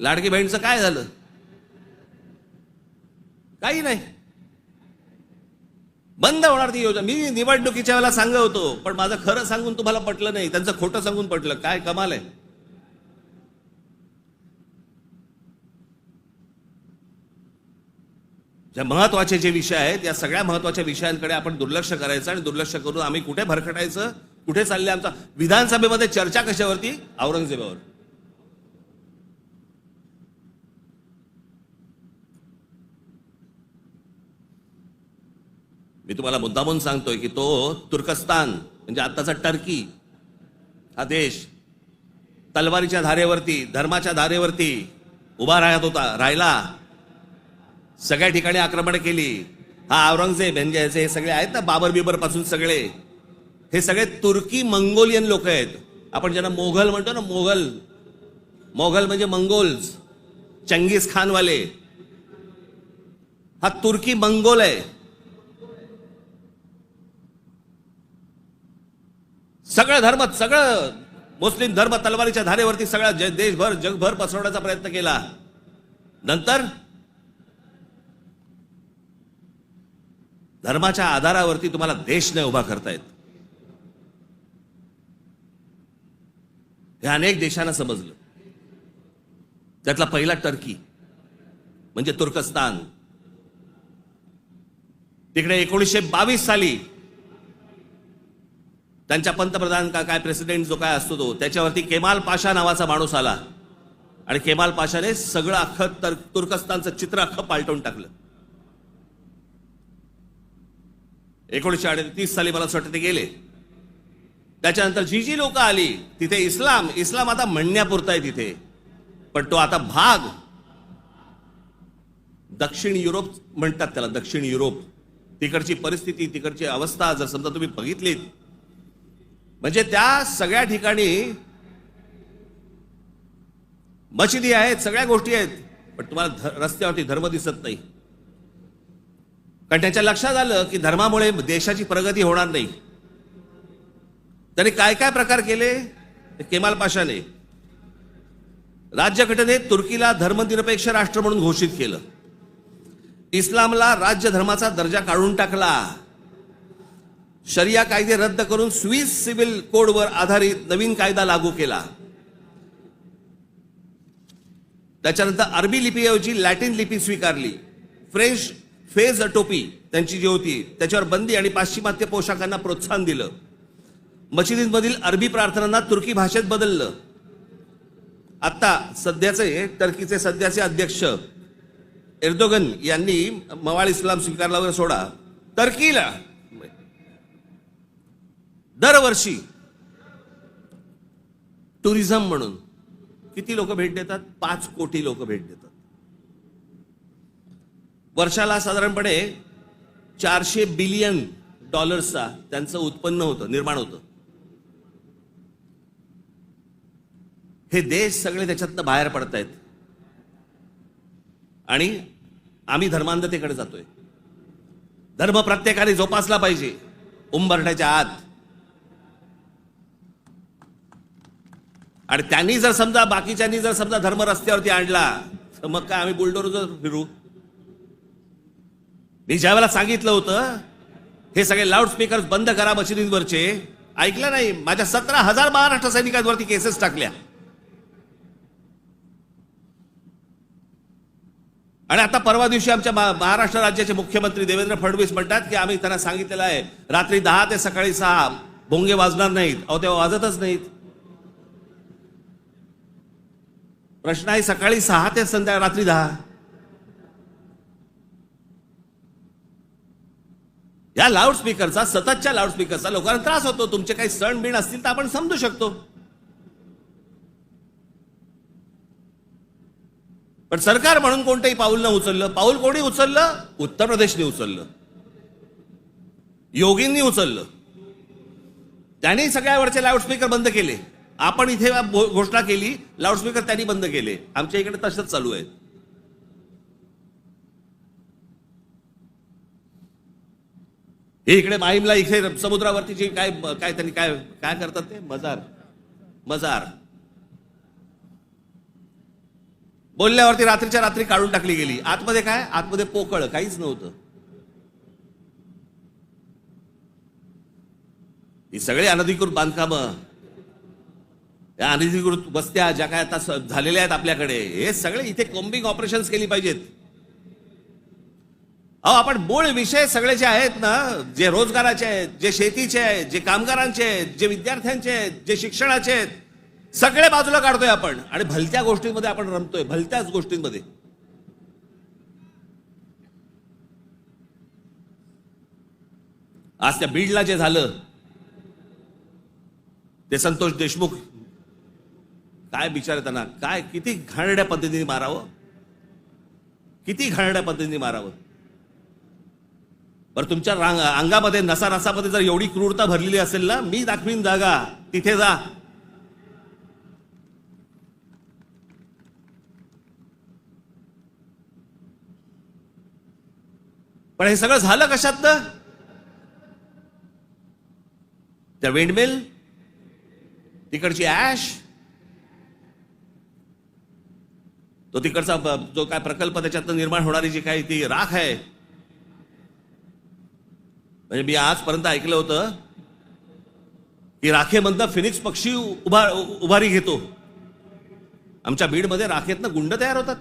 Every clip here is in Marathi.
लाडकी बहिणीचं काय झालं? काही नाही. बंद होणार ती योजना. मी निवडणुकीच्या वेळेला सांगत होतो पण माझं खरं सांगून तुम्हाला पटलं नाही. त्यांचं खोटं सांगून पटलं. काय कमाल आहे. ज्या महत्त्वाचे जे विषय आहेत या सगळ्या महत्त्वाच्या विषयांकडे आपण दुर्लक्ष करायचं आणि दुर्लक्ष करून आम्ही कुठे भरकटायचं कुठे चालले आमचा विधानसभेमध्ये चर्चा कशावरती? औरंगजेबावर. मी तुम्हाला मुद्दामून सांगतोय की तो तुर्कस्तान म्हणजे आत्ताचा टर्की हा देश तलवारीच्या धारेवरती धर्माच्या धारेवरती उभा राहत होता राहिला. सगळ्या ठिकाणी आक्रमण केली. हा औरंगजेब म्हणजे याचे हे सगळे आहेत ना बाबर बिबरपासून सगळे हे सगळे तुर्की मंगोलियन लोक आहेत. आपण ज्यांना मोघल म्हणतो ना मोघल. मोघल म्हणजे मंगोल्स चंगीज खानवाले. हा तुर्की मंगोल आहे. सगळं धर्म सगळं मुस्लिम धर्म तलवारीच्या धारेवरती सगळा देशभर जगभर पसरवण्याचा प्रयत्न केला. नंतर धर्माच्या आधारावरती तुम्हाला देश नाही उभा करतायत हे अनेक देशांना समजलं. त्यातला पहिला टर्की म्हणजे तुर्कस्तान. तिकडे एकोणीसशे बावीस साली त्यांच्या पंतप्रधान का काय प्रेसिडेंट जो काय असतो तो त्याच्यावरती केमाल पाशा नावाचा माणूस आला. आणि केमाल पाशाने सगळं अख्खं तर तुर्कस्तानचं चित्र अख्खं पालटून टाकलं. एकोणीसशे अडतीस साली मला असं वाटतं ते गेले. त्याच्यानंतर जी जी लोक आली तिथे इस्लाम इस्लाम आता म्हणण्यापुरता आहे तिथे. पण तो आता भाग. दक्षिण युरोप म्हणतात त्याला दक्षिण युरोप. तिकडची परिस्थिती तिकडची अवस्था जर समजा तुम्ही बघितलीत म्हणजे त्या सगळ्या ठिकाणी मशिदी आहेत सगळ्या गोष्टी आहेत पण तुम्हाला ध- रस्त्यावरती धर्म दिसत नाही. कारण त्याच्या लक्षात आलं की धर्मामुळे देशाची प्रगती होणार नाही. त्यांनी काय काय प्रकार केले? केमाल पाशाने राज्यघटनेत तुर्कीला धर्मनिरपेक्ष राष्ट्र म्हणून घोषित केलं. इस्लामला राज्य धर्माचा दर्जा काढून टाकला. शरिया कायदे रद्द करून स्विस सिव्हिल कोडवर आधारित नवीन कायदा लागू केला. त्याच्यानंतर अरबी लिपीऐवजी लॅटिन लिपी स्वीकारली. फ्रेंच फेज टोपी त्यांची जी होती त्याच्यावर बंदी आणि पाश्चिमात्य पोशाखांना प्रोत्साहन दिलं. मशिदींमधील अरबी प्रार्थनांना तुर्की भाषेत बदललं. आत्ता सध्याचे टर्कीचे सध्याचे अध्यक्ष एर्दोगन यांनी मवाळ इस्लाम स्वीकारला वगैरे सोडा. टर्कीला दरवर्षी टुरिझम म्हणून किती लोक भेट देतात? पाच कोटी लोक भेट देतात. वर्षाला साधारणपणे चारशे बिलियन डॉलर्सचा त्यांचं उत्पन्न होतं निर्माण होतं. हे देश सगळे त्याच्यातनं बाहेर पडतायत. आणि आम्ही धर्मांधतेकडे जातोय. धर्म प्रत्येकाने जोपासला पाहिजे. उंबरठ्याच्या आत. आणि त्यांनी जर समजा बाकीच्यांनी जर समजा धर्म रस्त्यावरती आणला तर मग काय आम्ही बुलडोर फिरू? मी ज्या वेळेला सांगितलं होतं हे सगळे लाऊडस्पीकर बंद करा मशिदींवरचे. ऐकलं नाही माझ्या सतरा हजार महाराष्ट्र सैनिकांवरती केसेस टाकल्या. आणि आता परवा दिवशी आमच्या महाराष्ट्र राज्याचे मुख्यमंत्री देवेंद्र फडणवीस म्हणतात की आम्ही त्यांना सांगितलेलं आहे रात्री दहा ते सकाळी सहा भोंगे वाजणार नाहीत. अहो तेव्हा वाजतच नाहीत. प्रश्न आहे सकाळी सहा ते संध्याकाळ रात्री दहा. या लाऊडस्पीकरचा सततच्या लाऊडस्पीकरचा लोकांना त्रास होतो. तुमचे काही सण बिण असतील तर आपण समजू शकतो. पण सरकार म्हणून कोणतंही पाऊल न उचललं पाऊल कोणी उचललं? उत्तर प्रदेशने उचललं. योगींनी उचललं. त्यांनी सगळ्यावरचे लाऊडस्पीकर बंद केले. आपण इथे घोषणा केली लाऊडस्पीकर त्यांनी बंद केले. आमच्या इकडे तसंच चालू आहे हे इकडे माहीमला इथे समुद्रावरती जे काय काय त्यांनी काय काय करतात ते? मजार. मजार. बोलल्यावरती रात्रीच्या रात्री काढून टाकली गेली. आतमध्ये काय? आतमध्ये पोकळ काहीच नव्हतं. ही सगळी अनधिकृत बांधकामं. या अनधिकृत वस्त्या ज्या काय आता झालेल्या आहेत आपल्याकडे हे सगळे इथे कोम्बिंग ऑपरेशन्स केली पाहिजेत. अहो आपण मूळ विषय सगळे जे आहेत ना जे रोजगाराचे आहेत जे शेतीचे आहेत जे कामगारांचे आहेत जे विद्यार्थ्यांचे आहेत जे शिक्षणाचे आहेत सगळे बाजूला काढतोय आपण. आणि भलत्या गोष्टींमध्ये आपण रमतोय भलत्याच गोष्टींमध्ये. आज त्या बीडला जे झालं ते संतोष देशमुख काय विचार त्यांना? काय किती घाणड्या पद्धतीने मारावं? किती घाणड्या पद्धतीने मारावं? बरं तुमच्या रांग अंगामध्ये नसा नसामध्ये जर एवढी क्रूरता भरलेली असेल ना मी दाखवीन जागा. तिथे जा. पण हे सगळं झालं कशात त्या विंडमिल तिकडची ऍश तो तिकडचा जो काय प्रकल्प त्याच्यातनं निर्माण होणारी जी काही ती राख आहे. म्हणजे मी आजपर्यंत ऐकलं होतं की राखेमधनं फिनिक्स पक्षी उभा उभारी घेतो. आमच्या बीडमध्ये राखेतनं गुंड तयार होतात.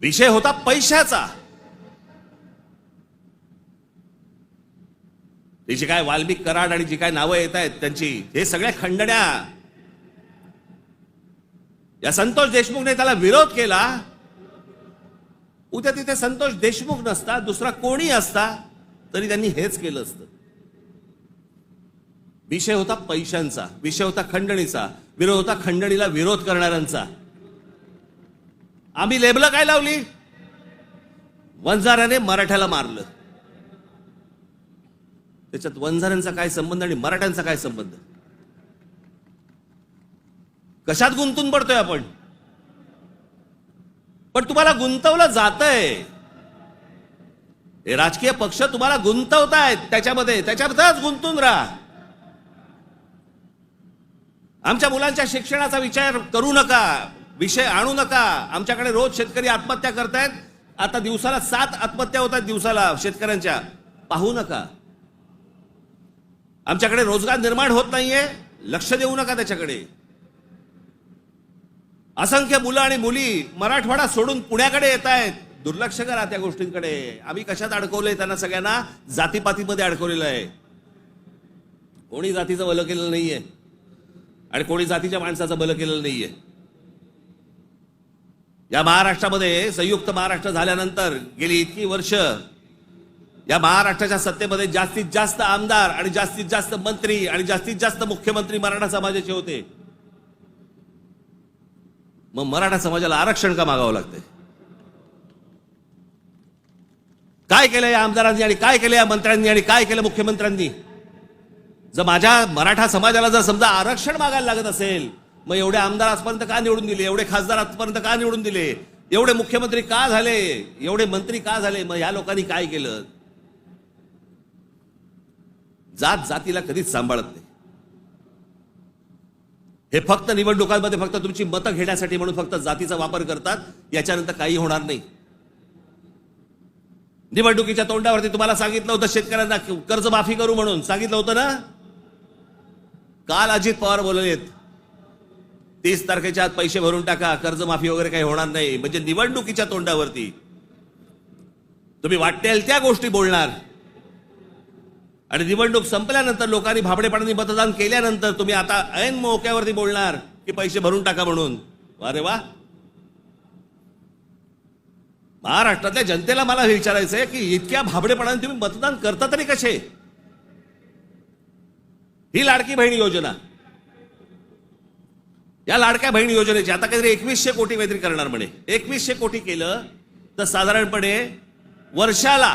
विषय होता पैशाचा. तिची जी काय वाल्मिक कराड आणि जी काय नावं येत आहेत त्यांची हे सगळ्या खंडण्या. या संतोष देशमुखने त्याला विरोध केला. उद्या तिथे संतोष देशमुख नसता दुसरा कोणी असता तरी त्यांनी हेच केलं असतं. विषय होता पैशांचा विषय होता खंडणीचा विरोध होता खंडणीला विरोध करणाऱ्यांचा. आम्ही लेबलं काय लावली? वंजाराने मराठ्याला मारलं. त्याच्यात वंजाऱ्यांचा काय संबंध आणि मराठ्यांचा काय संबंध? कशात गुंतून पडतोय आपण? पण तुम्हाला गुंतवलं जातंय. हे राजकीय पक्ष तुम्हाला गुंतवतायत त्याच्यामध्ये. त्याच्यातच गुंतून राहा. आमच्या मुलांच्या शिक्षणाचा विचार करू नका. विषय आणू नका. आमच्याकडे रोज शेतकरी आत्महत्या करतायत. आता दिवसाला सात आत्महत्या होतात दिवसाला शेतकऱ्यांच्या. पाहू नका. आमच्याकडे रोजगार निर्माण होत नाहीये. लक्ष देऊ नका त्याच्याकडे. असंख्य मुलं आणि मुली मराठवाडा सोडून पुण्याकडे येत आहेत. दुर्लक्ष करा त्या गोष्टींकडे. आम्ही कशात अडकवलंय त्यांना सगळ्यांना जातीपातीमध्ये अडकवलेलं आहे. कोणी जातीचं बलं केलेलं नाहीये. आणि कोणी जातीच्या माणसाचं बलं केलेलं नाहीये. या महाराष्ट्रामध्ये संयुक्त महाराष्ट्र झाल्यानंतर गेली इतकी वर्ष या महाराष्ट्राच्या सत्तेमध्ये जास्तीत जास्त आमदार आणि जास्तीत जास्त मंत्री आणि जास्तीत जास्त मुख्यमंत्री मराठा समाजाचे होते. मग मराठा समाजाला आरक्षण का मागावं लागतंय? काय केलं या आमदारांनी आणि काय केलं या मंत्र्यांनी आणि काय केलं मुख्यमंत्र्यांनी? जर माझ्या मराठा समाजाला जर समजा आरक्षण मागायला लागत असेल मग एवढे आमदार आजपर्यंत का निवडून दिले? एवढे खासदार आजपर्यंत का निवडून दिले? एवढे मुख्यमंत्री का झाले? एवढे मंत्री का झाले? मग या लोकांनी काय केलं? जात जातीला कधीच सांभाळत नाही. हे फक्त निवडणुकांमध्ये फक्त तुमची मतं घेण्यासाठी म्हणून फक्त जातीचा वापर करतात याच्यानंतर काही होणार नाही. निवडणुकीच्या तोंडावरती तुम्हाला सांगितलं होतं शेतकऱ्यांना कर्जमाफी करू म्हणून. सांगितलं होतं ना? काल अजित पवार बोललेत तीस तारखेच्या आत पैसे भरून टाका कर्जमाफी वगैरे काही होणार नाही. म्हणजे निवडणुकीच्या तोंडावरती. तुम्ही वाटेल त्या गोष्टी बोलणार. आणि निवडणूक संपल्यानंतर लोकांनी भाबडेपणाने मतदान केल्यानंतर तुम्ही आता ऐन मोक्यावरती बोलणार की पैसे भरून टाका म्हणून. अरे वा. महाराष्ट्रातल्या जनतेला मला हे विचारायचंय की इतक्या भाबडेपणाने तुम्ही मतदान करता तरी कसे? ही लाडकी बहीण योजना. या लाडक्या बहीण योजनेची आता काहीतरी एकवीसशे कोटी काहीतरी करणार म्हणे. एकवीसशे कोटी केलं तर साधारणपणे वर्षाला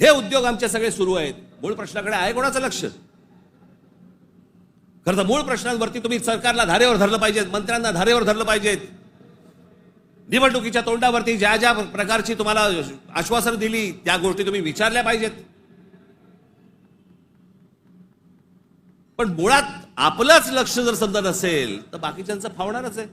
हे उद्योग आमचे सगळे सुरू आहेत. मूळ प्रश्नाकडे आहे कोणाचं लक्ष? खरं तर मूळ प्रश्नांवरती तुम्ही सरकारला धारेवर धरलं पाहिजेत मंत्र्यांना धारेवर धरलं पाहिजेत. निवडणुकीच्या तोंडावरती ज्या ज्या प्रकारची तुम्हाला आश्वासन दिली त्या गोष्टी तुम्ही विचारल्या पाहिजेत. पण मुळात आपलंच लक्ष जर समजा नसेल तर बाकीच्यांचं फावणारच आहे.